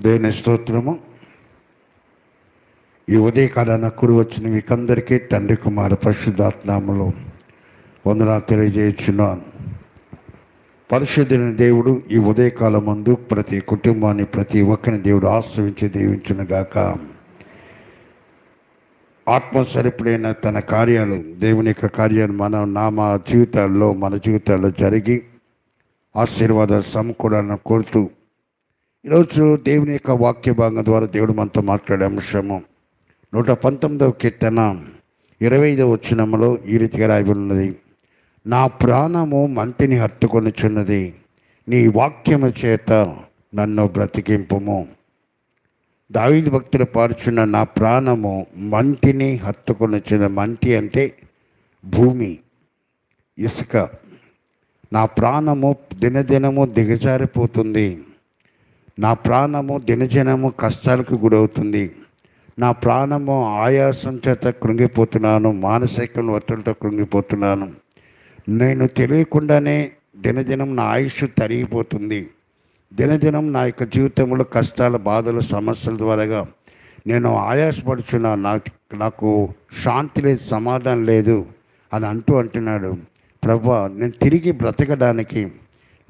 దేవుని స్తోత్రము? ఈ ఉదయకాలాన కుడి వచ్చిన మీకందరికీ తండ్రి కుమార పరిశుద్ధాత్నాములు వందనా తెలియజేస్తున్నాను పరిశుద్ధుని దేవుడు ఈ ఉదయకాలం ముందు ప్రతి కుటుంబాన్ని ప్రతి ఒక్కరిని దేవుడు ఆశ్రయించి దీవించునుగాక. ఆత్మ సరిపడైన తన కార్యాలు దేవుని యొక్క కార్యాలు మన నామ జీవితాల్లో మన జీవితాల్లో జరిగి ఆశీర్వాద సమకూడాలను కోరుతూ ఈరోజు దేవుని యొక్క వాక్య భాగం ద్వారా దేవుడు మనతో మాట్లాడే అంశము నూట పంతొమ్మిదవ కీర్తన ఇరవై ఐదవ వచ్చినములో ఈ రీతిగా రాయబడి ఉన్నది. నా ప్రాణము మంటిని హత్తుకొనిచున్నది నీ వాక్యము చేత నన్ను బ్రతికింపుము. దావీది భక్తులు పారుచున్న నా ప్రాణము మంటిని హత్తుకొనిచున్న మంటి అంటే భూమి ఇసుక. నా ప్రాణము దినదినము దిగజారిపోతుంది. నా ప్రాణము దినజనము కష్టాలకు గురవుతుంది. నా ప్రాణము ఆయాసం చేత కృంగిపోతున్నాను మానసిక ఒత్తిడితో కృంగిపోతున్నాను. నేను తెలియకుండానే దినదినం నా ఆయుష్ తరిగిపోతుంది. దినదినం నా యొక్క జీవితంలో కష్టాల బాధలు సమస్యల ద్వారాగా నేను ఆయాసపడుచున్నా. నాకు నాకు శాంతి లేదు సమాధానం లేదు అని అంటూ అంటున్నాడు. ప్రభా నేను తిరిగి బ్రతకడానికి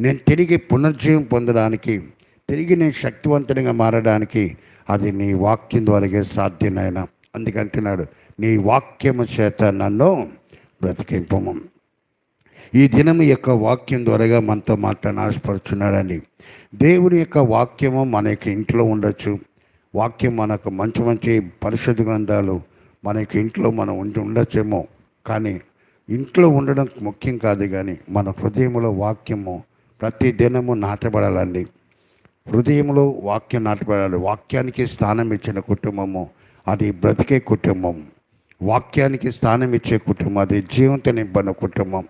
నేను తిరిగి పునర్జీవం పొందడానికి తిరిగి నేను శక్తివంతునిగా మారడానికి అది నీ వాక్యం ద్వారాగే సాధ్యమైన అందుకంటున్నాడు నీ వాక్యము చేత నన్ను బ్రతికింపము. ఈ దినం యొక్క వాక్యం ద్వారాగా మనతో మాట్లాడి ఆశపడుచున్నాడండి. దేవుని యొక్క వాక్యము మన యొక్క ఇంట్లో ఉండొచ్చు. వాక్యం మనకు మంచి మంచి పరిశుద్ధ గ్రంథాలు మన యొక్క ఇంట్లో మనం ఉండి ఉండొచ్చేమో. కానీ ఇంట్లో ఉండడం ముఖ్యం కాదు కానీ మన హృదయంలో వాక్యము ప్రతి దినము నాటబడాలండి. హృదయంలో వాక్యం నాటబడాలి. వాక్యానికి స్థానం ఇచ్చిన కుటుంబము అది బ్రతికే కుటుంబం. వాక్యానికి స్థానం ఇచ్చే కుటుంబం అది జీవంతో నింపన కుటుంబం.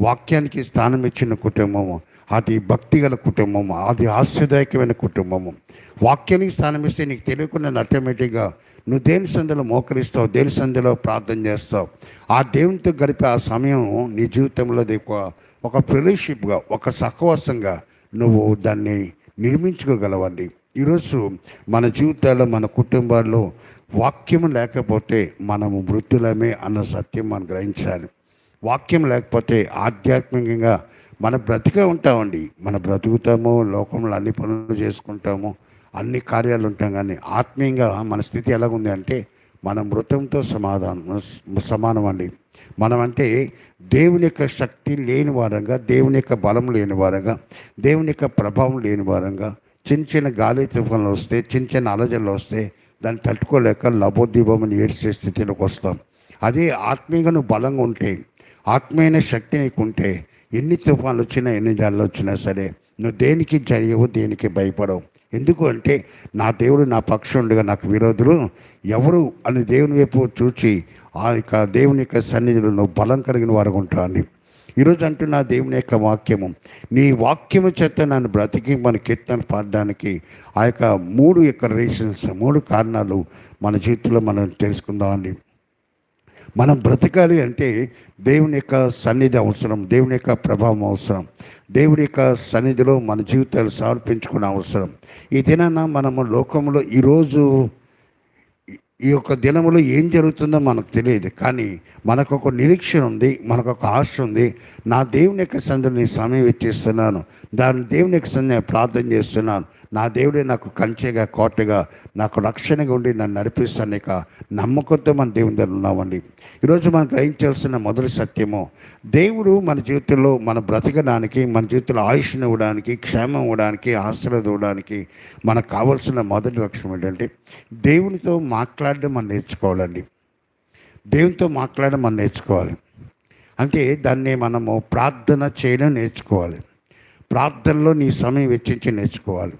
వాక్యానికి స్థానం ఇచ్చిన కుటుంబము అది భక్తి గల కుటుంబము అది ఆశ్చర్యదాయకమైన కుటుంబము. వాక్యానికి స్థానం ఇస్తే నీకు తెలియకుండా ఆటోమేటిక్గా నువ్వు దేని సందులో మోకరిస్తావు దేని సందులో ప్రార్థన చేస్తావు. ఆ దేవునితో గడిపే ఆ సమయం నీ జీవితంలో ఒక ఒక ఫెలోషిప్గా ఒక సహవాసంగా నువ్వు దాన్ని నిర్మించుకోగలవండి. ఈరోజు మన జీవితాల్లో మన కుటుంబాల్లో వాక్యం లేకపోతే మనము మృతులమే అన్న సత్యం మనం గ్రహించాలి. వాక్యం లేకపోతే ఆధ్యాత్మికంగా మన బ్రతికే ఉంటామండి. మన బ్రతుకుతాము లోకంలో అన్ని పనులు చేసుకుంటాము అన్ని కార్యాలు ఉంటాం కానీ ఆత్మీయంగా మన స్థితి ఎలాగుంది అంటే మన మృతంతో సమాధానం సమానం అండి మనం అంటే దేవుని యొక్క శక్తి లేని వారంగా దేవుని యొక్క బలం లేని వారంగా దేవుని యొక్క ప్రభావం లేని వారంగా చిన్న చిన్న గాలి తుఫాన్లు వస్తే చిన్న చిన్న అలజలు వస్తే దాన్ని తట్టుకోలేక లభోద్దీపమని ఏడ్చే స్థితిలోకి వస్తాం. అదే ఆత్మీయంగా నువ్వు బలంగా ఉంటే ఆత్మీయమైన శక్తి నీకుంటే ఎన్ని తుఫాన్లు వచ్చినా ఎన్ని జాలు వచ్చినా సరే నువ్వు దేనికి జరియవు దేనికి భయపడవు. ఎందుకు అంటే నా దేవుడు నా పక్షండుగా నాకు విరోధులు. ఎవరు అని దేవుని వైపు చూచి ఆ యొక్క దేవుని యొక్క సన్నిధిలో నువ్వు బలం కలిగిన వారు ఉంటాను ఈరోజు అంటున్న దేవుని యొక్క వాక్యము నీ వాక్యము చేత నన్ను బ్రతికి మన కీర్తన పాడడానికి ఆ యొక్క మూడు యొక్క రీజన్స్ మూడు కారణాలు మన జీవితంలో మనం తెలుసుకుందామండి మనం బ్రతకాలి అంటే దేవుని యొక్క సన్నిధి అవసరం దేవుని యొక్క ప్రభావం అవసరం దేవుని యొక్క సన్నిధిలో మన జీవితాలు సమర్పించుకునే అవసరం. ఈ దినాన మనము లోకంలో ఈరోజు ఈ యొక్క దినములో ఏం జరుగుతుందో మనకు తెలియదు. కానీ మనకు ఒక నిరీక్షణ ఉంది మనకు ఒక ఆశ ఉంది. నా దేవుని యొక్క సందుని సమయం ఇచ్చేస్తున్నాను దాని దేవుని యొక్క సంధి ప్రార్థన చేస్తున్నాను. నా దేవుడే నాకు కంచెగా కోటగా నాకు రక్షణగా ఉండి నన్ను నడిపిస్తానిక నమ్మకంతో మన దేవుని దగ్గర ఉన్నామండి. ఈరోజు మనం గ్రహించాల్సిన మొదటి సత్యము దేవుడు మన జీవితంలో మన బ్రతకడానికి మన జీవితంలో ఆయుష్ని ఇవ్వడానికి క్షేమం ఇవ్వడానికి ఆశ్రయం ఇవ్వడానికి మనకు కావాల్సిన మొదటి లక్ష్యం ఏంటంటే దేవునితో మాట్లాడడం మనం నేర్చుకోవాలండి. దేవునితో మాట్లాడడం మనం నేర్చుకోవాలి. అంటే దాన్ని మనము ప్రార్థన చేయడం నేర్చుకోవాలి. ప్రార్థనలో నీ సమయం వెచ్చించి నేర్చుకోవాలి.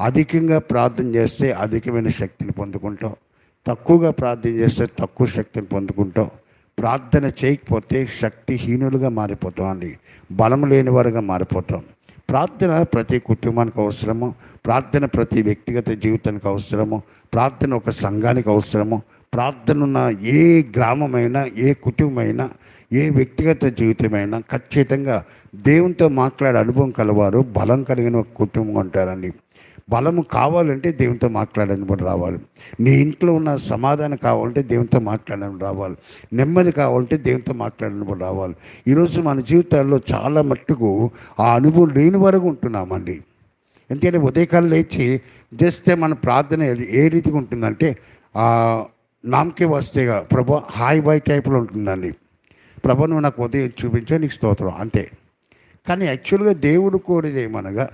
అధికంగా ప్రార్థన చేస్తే అధికమైన శక్తిని పొందుకుంటావు. తక్కువగా ప్రార్థన చేస్తే తక్కువ శక్తిని పొందుకుంటావు. ప్రార్థన చేయకపోతే శక్తిహీనులుగా మారిపోతాం అండి. బలం లేని వారుగా మారిపోతాం ప్రార్థన ప్రతి కుటుంబానికి అవసరము. ప్రార్థన ప్రతి వ్యక్తిగత జీవితానికి అవసరము. ప్రార్థన ఒక సంఘానికి అవసరము. ప్రార్థన ఉన్న ఏ గ్రామమైనా ఏ కుటుంబమైనా ఏ వ్యక్తిగత జీవితమైనా ఖచ్చితంగా దేవునితో మాట్లాడే అనుభవం కలవారు బలం కలిగిన ఒక కుటుంబం ఉంటారండి బలము కావాలంటే దేవునితో మాట్లాడని కూడా రావాలి. నీ ఇంట్లో ఉన్న సమాధానం కావాలంటే దేవునితో మాట్లాడని రావాలి. నెమ్మది కావాలంటే దేవునితో మాట్లాడని కూడా రావాలి. ఈరోజు మన జీవితాల్లో చాలా మట్టుకు ఆ అనుభవం లేని వరకు ఉంటున్నామండి. ఎందుకంటే ఉదయకాలం లేచి చేస్తే మన ప్రార్థన ఏ రీతిగా ఉంటుందంటే నామకే వస్తేగా ప్రభా హాయ్ బాయ్ టైప్లో ఉంటుందండి. ప్రభా నువ్వు నాకు ఉదయం చూపించే నీకు స్తోత్రం. అంతే. కానీ యాక్చువల్గా దేవుడు కోరేది ఏమనగా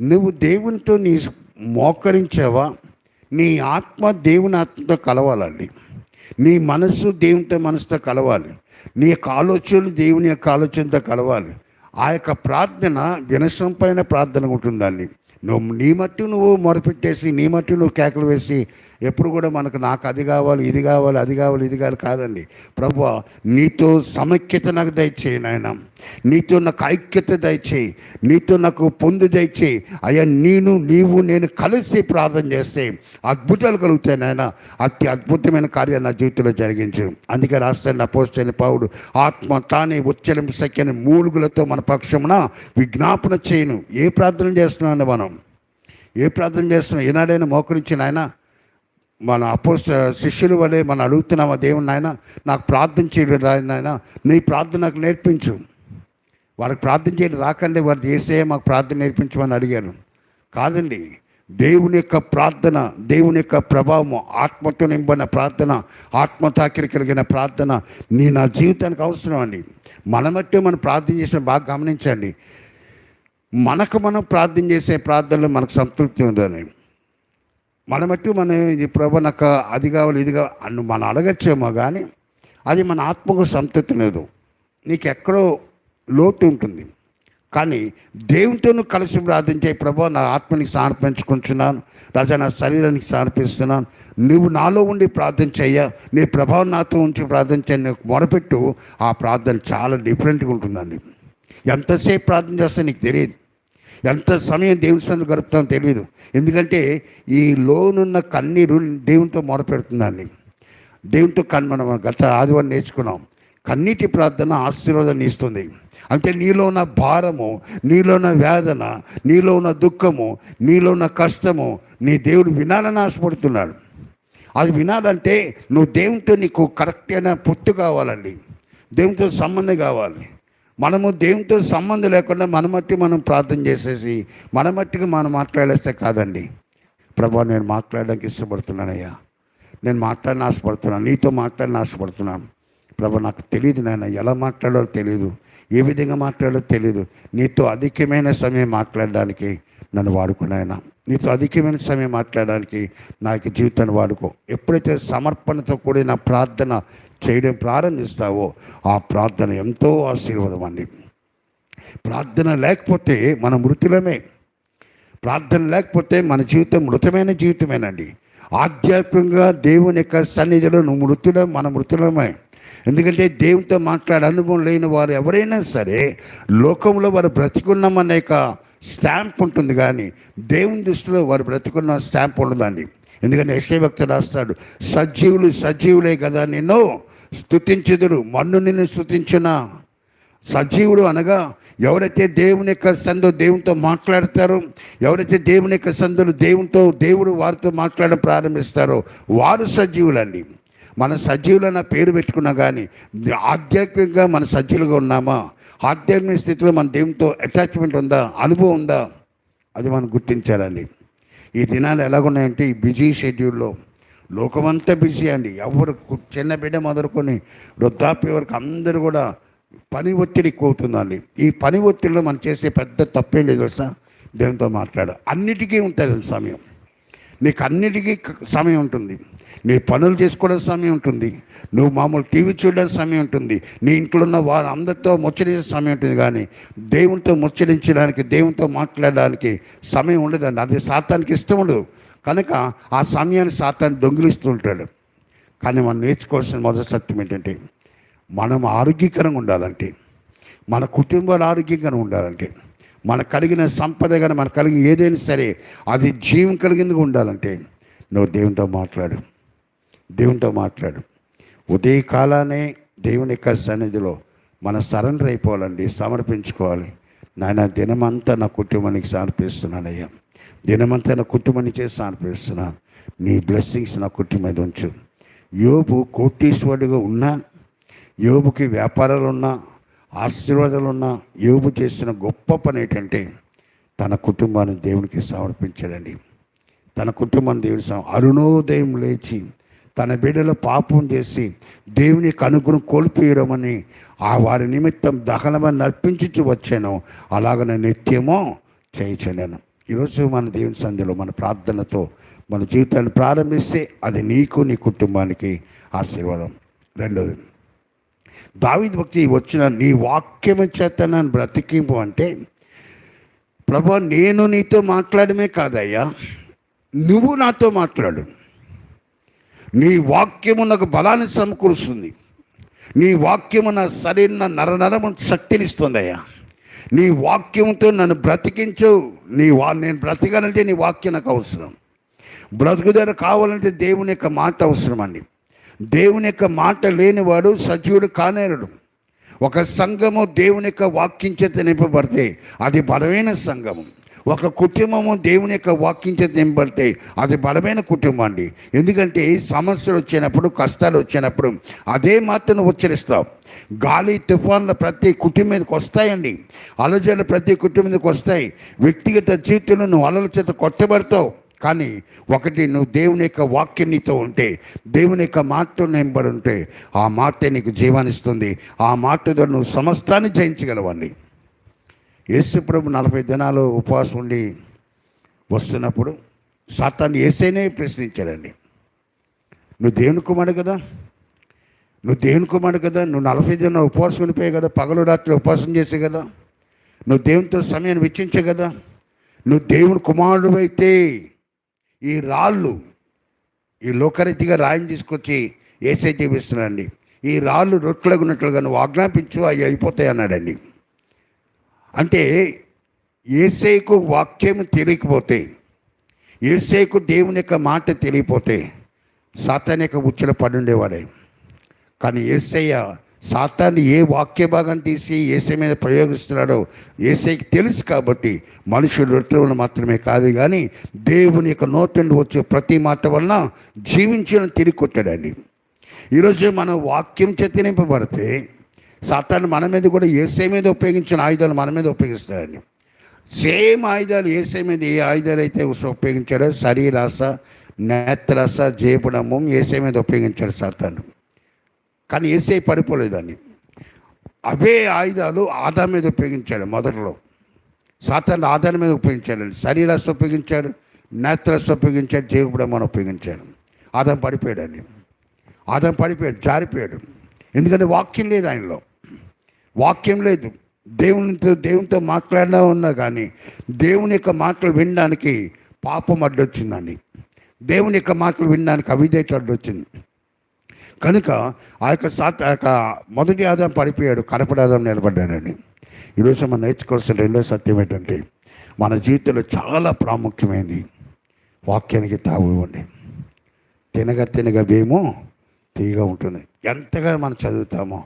నువ్వు దేవునితో నీ మోకరించావా? నీ ఆత్మ దేవుని ఆత్మతో కలవాలండి. నీ మనస్సు దేవునితో మనసుతో కలవాలి. నీ యొక్క ఆలోచనలు దేవుని యొక్క ఆలోచనతో కలవాలి. ఆ యొక్క ప్రార్థన వినసంపైన ప్రార్థన ఉంటుందండి. నువ్వు నీ మట్టు నువ్వు మొరపెట్టేసి నీ మట్టు నువ్వు కేకలు వేసి ఎప్పుడు కూడా మనకు నాకు అది కావాలి ఇది కావాలి అది కావాలి ఇది కావాలి కాదండి. ప్రభు నీతో సమైక్యత నాకు దయచేయి నాయన. నీతో నాకు ఐక్యత దయచేయి. నీతో నాకు పొందు దయచేయి. అయ్యా నేను నీవు నేను కలిసి ప్రార్థన చేస్తే అద్భుతాలు కలుగుతాయి నాయన. అతి అద్భుతమైన కార్యాలు నా జీవితంలో జరిగించు. అందుకే రాస్తాను నా పోస్టైన పావుడు ఆత్మ తానే ఉచ్చరింపు సఖ్యని మూలుగులతో మన పక్షమున విజ్ఞాపన చేయను. ఏ ప్రార్థన చేస్తున్నాను మనం? ఏ ప్రార్థన చేస్తున్నాం? ఏనాడైనా మోకరించి నాయనా మన అపోస్ శిష్యుల వలె మనం అడుగుతున్నామా దేవుని నాయన నాకు ప్రార్థన చేయడం నాయన నీ ప్రార్థన నాకు నేర్పించు. వాళ్ళకి ప్రార్థన చేయడం రాకండి వారు చేసే మాకు ప్రార్థన నేర్పించమని అడిగాను. కాదండి దేవుని యొక్క ప్రార్థన దేవుని యొక్క ప్రభావము ఆత్మతో నింబడిన ప్రార్థన ఆత్మ తాకిరి కలిగిన ప్రార్థన నీ నా జీవితానికి అవసరం అండి. మనమట్టే మనం ప్రార్థన చేసిన బాగా గమనించండి. మనకు మనం ప్రార్థన చేసే ప్రార్థనలో మనకు సంతృప్తి ఉందని. మన మట్టి మనం ఇది ప్రభు నాకు అది కావాలి ఇది కావాలి అని మనం అడగచ్చేమో కానీ అది మన ఆత్మకు సంతృప్తి లేదు. నీకు ఎక్కడో లోటు ఉంటుంది. కానీ దేవునితో కలిసి ప్రార్థించే ప్రభు నా ఆత్మనికి సమర్పించుకుంటున్నాను. రాజా నా శరీరానికి సమర్పిస్తున్నాను. నువ్వు నాలో ఉండి ప్రార్థన చెయ్య నీ ప్రభావం నాతో ఉంచి ప్రార్థన చేయ మొడపెట్టు ఆ ప్రార్థన చాలా డిఫరెంట్గా ఉంటుందండి. ఎంతసేపు ప్రార్థన చేస్తే నీకు తెలియదు. ఎంత సమయం దేవుని సందు గడుపుతామో తెలియదు ఎందుకంటే ఈ లోనున్న కన్నీరు దేవునితో మొరపెడుతుందండి. దేవునితో కన్ మనం గత ఆదివారం నేర్చుకున్నాం. కన్నీటి ప్రార్థన ఆశీర్వాదాన్ని ఇస్తుంది. అంటే నీలో ఉన్న భారము నీలో ఉన్న వేదన నీలో ఉన్న దుఃఖము నీలో ఉన్న కష్టము నీ దేవుడు వినాలని ఆశపడుతున్నాడు. అది వినాలంటే నువ్వు దేవునితో నీకు కరెక్ట్ అయిన పొత్తు కావాలండి. దేవునితో సంబంధం కావాలి. మనము దేవునితో సంబంధం లేకుండా మన మట్టి మనం ప్రార్థన చేసేసి మన మట్టికి మనం మాట్లాడేస్తే కాదండి. ప్రభా నేను మాట్లాడడానికి ఇష్టపడుతున్నానయ్యా. నేను మాట్లాడిన ఆశపడుతున్నాను. నీతో మాట్లాడిన ఆశపడుతున్నాను. ప్రభా నాకు తెలియదు నాయన ఎలా మాట్లాడాలో తెలియదు ఏ విధంగా మాట్లాడాలో తెలియదు నీతో అధికమైన సమయం మాట్లాడడానికి నన్ను వాడుకున్నాయన నీతో అధికమైన సమయం మాట్లాడడానికి నా యొక్క జీవితాన్ని వాడుకో. ఎప్పుడైతే సమర్పణతో కూడిన ప్రార్థన చేయడం ప్రారంభిస్తావో ఆ ప్రార్థన ఎంతో ఆశీర్వాదం అండి ప్రార్థన లేకపోతే మన మృతులమే. ప్రార్థన లేకపోతే మన జీవితం మృతమైన జీవితమేనండి. ఆధ్యాత్మికంగా దేవుని యొక్క సన్నిధిలో నువ్వు మృతుల మన మృతులమే. ఎందుకంటే దేవునితో మాట్లాడే అనుభవం లేని వారు ఎవరైనా సరే లోకంలో వారు బ్రతికున్నామనే యొక్క స్టాంప్ ఉంటుంది కానీ దేవుని దృష్టిలో వారు బ్రతికున్న స్టాంప్ ఉండదండి. ఎందుకంటే యశ్వ భక్తుడు రాస్తాడు సజీవులు సజీవులే కదా నేను స్థుతించుదురు మన్ను నిన్ను స్థుతించిన సజీవుడు అనగా ఎవరైతే దేవుని యొక్క సందు దేవునితో మాట్లాడతారో ఎవరైతే దేవుని యొక్క సందులు దేవునితో దేవుడు వారితో మాట్లాడడం ప్రారంభిస్తారో వారు సజీవులండి. మన సజీవులన్న పేరు పెట్టుకున్నా కానీ ఆధ్యాత్మికంగా మన సజీవులుగా ఉన్నామా? ఆధ్యాత్మిక స్థితిలో మన దేవునితో అటాచ్మెంట్ ఉందా? అనుభవం ఉందా? అది మనం గుర్తించాలండి. ఈ దినాలు ఎలాగున్నాయంటే ఈ బిజీ షెడ్యూల్లో లోకమంతా బిజీ అండి. ఎవరు చిన్న బిడ్డ మొదలుకొని వృద్ధాప్య వరకు అందరూ కూడా పని ఒత్తిడి ఎక్కువ అవుతుందండి ఈ పని ఒత్తిడిలో మనం చేసే పెద్ద తప్పేం లేదు తెలుసా? దేవునితో మాట్లాడు. అన్నిటికీ ఉంటుంది సమయం? నీకు అన్నిటికీ సమయం ఉంటుంది. నీ పనులు చేసుకోవడానికి సమయం ఉంటుంది. నువ్వు మామూలు టీవీ చూడడానికి సమయం ఉంటుంది. నీ ఇంట్లో ఉన్న వారు అందరితో ముచ్చరించే సమయం ఉంటుంది. కానీ దేవునితో ముచ్చరించడానికి దేవునితో మాట్లాడడానికి సమయం ఉండదండి. అది సాతానికి ఇష్టం ఉండదు. కనుక ఆ సమయాన్ని సాతాన్ని దొంగిలిస్తూ ఉంటాడు కానీ మనం నేర్చుకోవాల్సిన మొదటి సత్యం ఏంటంటే మనం ఆరోగ్యకరంగా ఉండాలంటే మన కుటుంబాలు ఆరోగ్యంగా ఉండాలంటే మనకు కలిగిన సంపద కానీ మనకు కలిగిన ఏదైనా సరే అది జీవం కలిగిందిగా ఉండాలంటే నువ్వు దేవునితో మాట్లాడు. దేవునితో మాట్లాడు. ఉదయకాలానే దేవుని యొక్క సన్నిధిలో మన సరెండర్ అయిపోవాలండి సమర్పించుకోవాలి. నాయన దినమంతా నా కుటుంబానికి సమర్పిస్తున్నానయ్యా. దినమంతా నా కుటుంబాన్ని చేసి అనిపిస్తున్నాను నీ బ్లెస్సింగ్స్ నా కుటుంబం మీద ఉంచు. యోబు కోటీశ్వరుడిగా ఉన్నా యోబుకి వ్యాపారాలు ఉన్నా ఆశీర్వాదాలు ఉన్నా యోబు చేసిన గొప్ప పని ఏంటంటే తన కుటుంబాన్ని దేవునికి సమర్పించాడండి. తన కుటుంబాన్ని దేవుని సమ అరుణోదయం లేచి తన బిడ్డలో పాపం చేసి దేవుని కనుగుణం కోల్పోయరమని ఆ వారి నిమిత్తం దహనమని నర్పించుచు వచ్చాను. అలాగ నేను నిత్యమో చేయించాను ఈరోజు మన దేవుని సంధ్యలో మన ప్రార్థనతో మన జీవితాన్ని ప్రారంభిస్తే అది నీకు నీ కుటుంబానికి ఆశీర్వాదం. రెండోది దావిద్ భక్తి వచ్చిన నీ వాక్యము చేత నన్ను బ్రతికింపు అంటే ప్రభా నేను నీతో మాట్లాడమే కాదయ్యా నువ్వు నాతో మాట్లాడు. నీ వాక్యము నాకు బలాన్ని సమకూరుస్తుంది. నీ వాక్యము నా శరీర నరనరము శక్తినిస్తుందయ్యా. నీ వాక్యంతో నన్ను బ్రతికించు. నీ వా నేను బ్రతకాలంటే నీ వాక్యం నాకు అవసరం. బ్రతుకుదర కావాలంటే దేవుని యొక్క మాట అవసరం అండి దేవుని యొక్క మాట లేనివాడు సజీవుడు కానేరుడు. ఒక సంఘము దేవుని యొక్క వాక్యం చేత నింపబడితే అది బలమైన సంఘము. ఒక కుటుంబము దేవుని యొక్క వాక్యం చేత నింపబడితే అది బలమైన కుటుంబం అండి. ఎందుకంటే సమస్యలు వచ్చినప్పుడు కష్టాలు వచ్చినప్పుడు అదే మాటను ఉచ్చరిస్తావు. గాలి తుఫాన్లు ప్రతి కుటుంబం మీదకి వస్తాయండి. అలజలు ప్రతి కుటుంబం మీదకి వస్తాయి. వ్యక్తిగత జీవితంలో నువ్వు అలల చేత కొట్టబడతావు. కానీ ఒకటి నువ్వు దేవుని యొక్క వాక్యం నీతో ఉంటే దేవుని యొక్క మాటతో నింబడి ఉంటే ఆ మాట నీకు జీవానిస్తుంది ఆ మాటతో నువ్వు సమస్తాన్ని జయించగలవండి యేసుప్రభు నలభై దినాలు ఉపవాసం ఉండి వస్తున్నప్పుడు సాతాన్ని ఏసైనే ప్రశ్నించాడండి. నువ్వు దేవుని కుమారుడు కదా? నువ్వు దేవుని కుమారుడు కదా? నువ్వు నలభై దిన ఉపవాసం ఉండిపోయావు కదా? పగలు రాత్రి ఉపవాసం చేసే కదా? నువ్వు దేవునితో సమయాన్ని వెచ్చించే కదా? నువ్వు దేవుని కుమారుడు అయితే ఈ రాళ్ళు ఈ లోకరీతిగా రాయిని తీసుకొచ్చి ఏసై చూపిస్తున్నాడండి. ఈ రాళ్ళు రొట్లగున్నట్లుగా నువ్వు ఆజ్ఞాపించు అవి అయిపోతాయి అన్నాడండి. అంటే ఏసైకు వాక్యం తెలియకపోతే ఏసైకు దేవుని యొక్క మాట తెలియపోతే సాతాన్ యొక్క ఉచ్చుల పడుండేవాడే కానీ ఏసయ్య సాతాన్ని ఏ వాక్య భాగం తీసి ఏసై మీద ప్రయోగిస్తున్నాడో ఏసైకి తెలుసు కాబట్టి మనుషులు రొట్టెలను మాత్రమే కాదు కానీ దేవుని యొక్క నోటండి వచ్చే ప్రతి మాట వలన జీవించిన తిరిగి కొట్టాడండి. ఈరోజు మనం వాక్యం చేత నింపబడితే సాతాన్ని మన మీద కూడా ఏసే మీద ఉపయోగించిన ఆయుధాలు మన మీద ఉపయోగిస్తాడండి. సేమ్ ఆయుధాలు ఏసే మీద ఏ ఆయుధాలు అయితే ఉపయోగించాడో శరీరాస నేత్రాస జేపడము ఏసే మీద ఉపయోగించాడు సాతాను. కానీ ఏసే పడిపోలేదని అవే ఆయుధాలు ఆదా మీద ఉపయోగించాడు మొదట్లో. సాతాన్ని ఆధారం మీద ఉపయోగించాడు శరీరాస్త ఉపయోగించాడు నేత్రస్త ఉపయోగించాడు జీవబడమని ఉపయోగించాడు. ఆదాం అని ఆదాం పడిపోయాడు జారిపోయాడు. ఎందుకంటే వాక్యం లేదు ఆయనలో. వాక్యం లేదు. దేవునితో దేవునితో మాట్లాడినా ఉన్నా కానీ దేవుని యొక్క మాటలు వినడానికి పాపం అడ్డొచ్చిందని దేవుని యొక్క మాటలు వినడానికి అవిధేయత అడ్డొచ్చింది. కనుక ఆ యొక్క సాత్ ఆ యొక్క మొదటి ఆదాం పడిపోయాడు కడపడి ఆదాం నిలబడ్డాడని ఈరోజు మనం నేర్చుకోవాల్సిన రెండో సత్యం ఏంటంటే మన జీవితంలో చాలా ప్రాముఖ్యమైనది వాక్యానికి తావు ఇవ్వండి. తినగా తినగా వేమో తీగా ఉంటుంది. ఎంతగా మనం చదువుతామో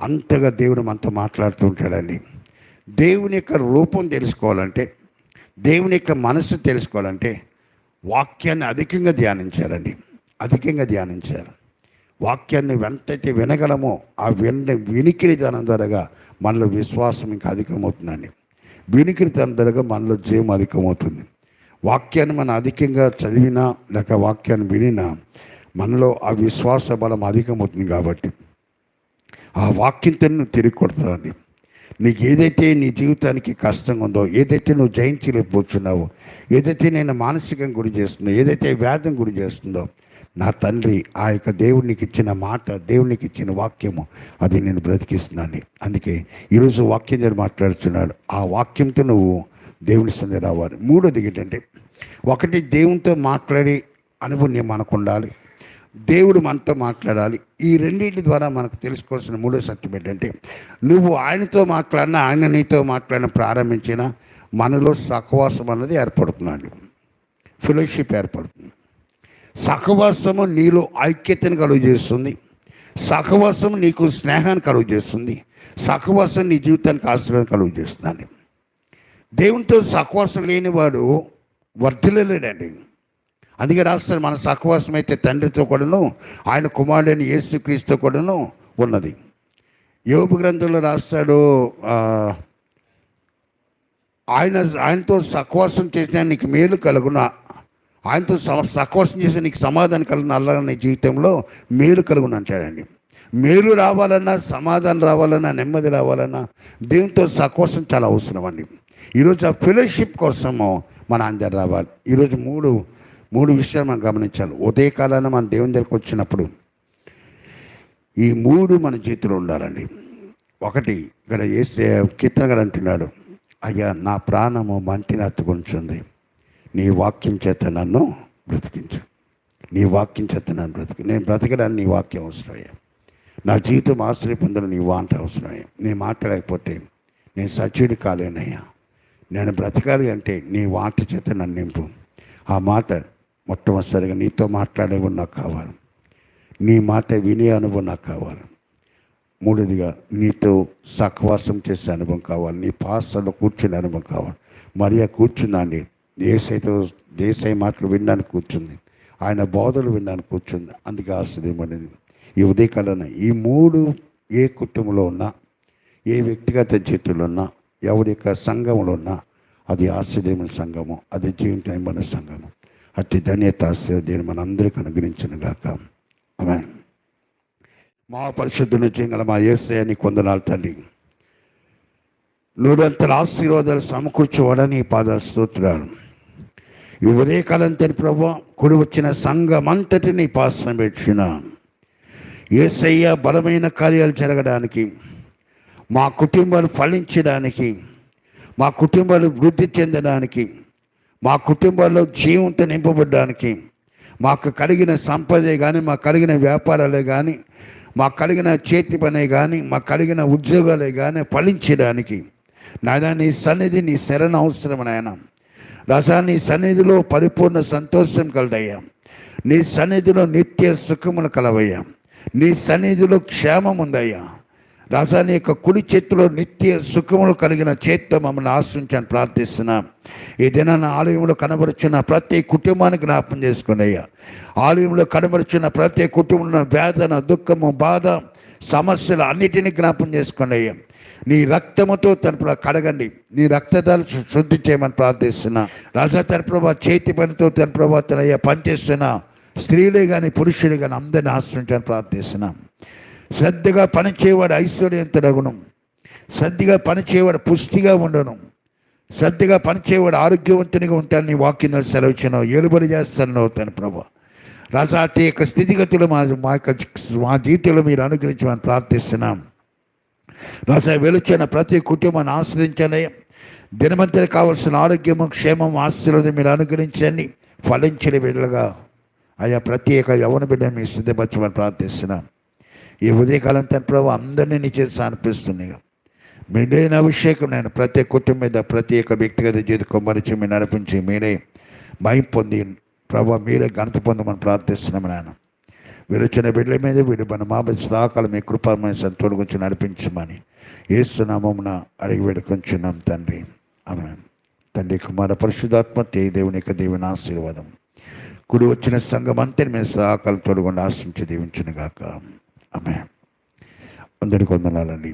అంతగా దేవుడు మనతో మాట్లాడుతూ ఉంటాడండి. దేవుని యొక్క రూపం తెలుసుకోవాలంటే దేవుని యొక్క మనసు తెలుసుకోవాలంటే వాక్యాన్ని అధికంగా ధ్యానించాలండి. అధికంగా ధ్యానించాలి. వాక్యాన్ని ఎంతైతే వినగలమో ఆ విన వినికిడితనం ద్వారా మనలో విశ్వాసం ఇంకా అధికమవుతుందండి. వినికిడితనం ద్వారా మనలో జయం అధికమవుతుంది. వాక్యాన్ని మనం అధికంగా చదివినా లేక వాక్యాన్ని వినినా మనలో ఆ విశ్వాస బలం అధికమవుతుంది కాబట్టి. ఆ వాక్యంతో నువ్వు తిరిగి నీకు ఏదైతే నీ జీవితానికి కష్టంగా ఉందో ఏదైతే నువ్వు జయించలేకపోతున్నావో ఏదైతే నేను మానసికంగా గురి చేస్తుందో ఏదైతే వ్యాధం గురి చేస్తుందో నా తండ్రి ఆ యొక్క దేవునికి ఇచ్చిన మాట దేవునికి ఇచ్చిన వాక్యము అది నేను బ్రతికిస్తున్నాను. అందుకే ఈరోజు వాక్యం దగ్గర మాట్లాడుతున్నాడు. ఆ వాక్యంతో నువ్వు దేవుని సందే రావాలి. మూడోది ఏంటంటే ఒకటి దేవునితో మాట్లాడి అనుభవం మనకు ఉండాలి. దేవుడు మనతో మాట్లాడాలి. ఈ రెండింటి ద్వారా మనకు తెలుసుకోవాల్సిన మూడో సత్యం ఏంటంటే నువ్వు ఆయనతో మాట్లాడినా ఆయన నీతో మాట్లాడిన ప్రారంభించిన మనలో సహవాసం అన్నది ఏర్పడుతున్నాడు ఫెలోషిప్ ఏర్పడుతుంది. సహవాసము నీలో ఐక్యతను కలుగు చేస్తుంది. సహవాసం నీకు స్నేహాన్ని కలుగు చేస్తుంది. సహవాసం నీ జీవితానికి ఆశ్రయం కలుగు చేస్తుంది దేవునితో సహవాసం లేనివాడు వర్ధిల్లలేడండి. అందుకే రాస్తారు మన సహవాసం అయితే తండ్రితో కూడాను ఆయన కుమారుడైన యేసుక్రీస్తు కూడాను ఉన్నది. యోపు గ్రంథంలో రాస్తాడు ఆయన ఆయనతో సహవాసం చేసిన నీకు మేలు కలుగున? ఆయనతో స- సహవాసం చేసిన నీకు సమాధానం కలుగున అల్లా నీ జీవితంలో మేలు కలుగున అంటాడండి. మేలు రావాలన్నా సమాధానం రావాలన్నా నెమ్మది రావాలన్నా దేవునితో సహవాసం చాలా అవసరం అండి. ఈరోజు ఆ ఫెలోషిప్ కోసము మన అందరు రావాలి. ఈరోజు మూడు మూడు విషయాలు మనం గమనించాలి. ఉదయకాలాన మన దేవుని దగ్గరికి వచ్చినప్పుడు ఈ మూడు మన చేతిలో ఉండాలండి. ఒకటి ఇక్కడ ఏసే కీర్తన గారు అంటున్నాడు అయ్యా నా ప్రాణము మంటిని అత్తుకుంటుంది నీ వాక్యం చేత నన్ను బ్రతికించు. నీ వాక్యం చేత నన్ను బ్రతికి నేను బ్రతకడానికి నీ వాక్యం అవసరమయ్యా నా జీవితం ఆశ్రయ పొందడం నీ వాంట అవసరమయ్యా నేను మాట్లాడకపోతే నేను సచ్యుడి కాలేనయ్యా. నేను బ్రతకాలి అంటే నీ వాంట చేత నన్ను నింపు. ఆ మాట మొట్టమొదటిసారిగా నీతో మాట్లాడేవి నాకు కావాలి. నీ మాట వినే అనుభవం నాకు కావాలి. మూడోదిగా నీతో సహవాసం చేసే అనుభవం కావాలి. నీ పాస్టర్లో కూర్చునే అనుభవం కావాలి. మరియా కూర్చుందండి దేశతో దేశాయి మాటలు విన్నాను కూర్చుంది. ఆయన బోధలు విన్నాను కూర్చుంది. అందుకే ఆశ్చర్యపడింది ఈ ఉదయకాలన ఈ మూడు ఏ కుటుంబంలో ఉన్నా ఏ వ్యక్తిగత చేతుల్లో ఉన్నా ఎవరి యొక్క సంఘంలో ఉన్నా అది ఆశ్చర్యమైన సంఘము అది జీవితమైన సంఘము. అట్టి ధన్యత ఆశ్చర్యం మనందరికీ అనుగ్రహించను గాక ఆమె మా నుంచి చేయగల మా ఏసయాన్ని కొందనాలు తండ్రి నూరంతల ఆశీర్వాదాలు సమకూర్చేవాడని పాద స్తోత్రాలు. ఈ ఉదయకాలం తని ప్రభు కుడి వచ్చిన సంఘం అంతటిని పాసం పెట్టిన ఏసయ్య బలమైన కార్యాలు జరగడానికి మా కుటుంబాలు ఫలించడానికి మా కుటుంబాలు వృద్ధి చెందడానికి మా కుటుంబాల్లో జీవంతో నింపబడడానికి మాకు కలిగిన సంపదే కానీ మాకు కలిగిన వ్యాపారాలే కానీ మాకు కలిగిన చేతి పనే కానీ మాకు కలిగిన ఉద్యోగాలే కానీ ఫలించడానికి. నాయన నీ సన్నిధి నీ శరణ అవసరం నాయన. రసా నీ సన్నిధిలో పరిపూర్ణ సంతోషం కలదయ్యా. నీ సన్నిధిలో నిత్య సుఖములు కలవయ్యా. నీ సన్నిధిలో క్షేమం ఉందయ్యా రాజాని యొక్క కుడి చేతిలో నిత్య సుఖములు కలిగిన చేత్తో మమ్మల్ని ఆశ్రయించని ప్రార్థిస్తున్నా. ఈ దినాన ఆలయంలో కనబడుచున్న ప్రతి కుటుంబానికి జ్ఞాపం చేసుకుని అయ్యా. ఆలయంలో కనబడుచున్న ప్రతి కుటుంబంలో వేదన దుఃఖము బాధ సమస్యలు అన్నిటినీ జ్ఞాపం చేసుకుని అయ్యా. నీ రక్తముతో తరపున కడగండి. నీ రక్తదాలు శుద్ధి చేయమని ప్రార్థిస్తున్నా. రాజా తరపున చేతి పనితో తరపున తన అయ్యా పనిచేస్తున్న. స్త్రీలే కానీ పురుషులే కానీ అందరిని ఆశ్రయించని ప్రార్థిస్తున్నాం. శ్రద్ధగా పనిచేయవాడు ఐశ్వర్యంతుడగును. శ్రద్ధగా పనిచేయవాడు పుష్టిగా ఉండను. శ్రద్ధగా పనిచేయవాడు ఆరోగ్యవంతునిగా ఉంటాను నీ వాక్యం సెలవుచ్చిన ఎలుబడి చేస్తాను అవుతాను ప్రభా. రాజాటి యొక్క స్థితిగతులు మా మా యొక్క మా జీవితంలో మీరు అనుగ్రహించమని ప్రార్థిస్తున్నాం. రాజా వెలుచిన ప్రతి కుటుంబాన్ని ఆస్వాదించండి. దినమంతరి కావాల్సిన ఆరోగ్యము క్షేమం ఆశీర్వాదం మీరు అనుగ్రహించండి. ఫలించిన బిడ్డలుగా. అయ్యా ప్రత్యేక యవన బిడ్డ మీ సిద్ధపరచమని ప్రార్థిస్తున్నాం. ఈ ఉదయకాలం తన ప్రభు అందరినీ నీ చేసి అనిపిస్తున్నాయి మీరైన అభిషేకం నేను ప్రతి కుటుంబం మీద ప్రతి ఒక్క వ్యక్తిగత జీవిత కుమ్మరించి మీరు నడిపించి మీరే భయం పొంది ప్రభావ మీరే ఘనత పొందమని ప్రార్థిస్తున్నాం నాయన. విరచిన బిడ్డల మీద వీడు మన మా దాకాలు మీ కృపమైన సంతోడు గురించి నడిపించమని ఏసునామమున అడిగి వేడుకొంచున్నాం తండ్రి. ఆమె తండ్రి కుమార పరిశుధాత్మ తే దేవుని యొక్క దేవుని ఆశీర్వాదం. కుడి వచ్చిన సంఘం అంతని మేము సదాకాలం తోడుకుండా ఆశించి దీవించును గాక ఆమె అందరికి వందనాలండి.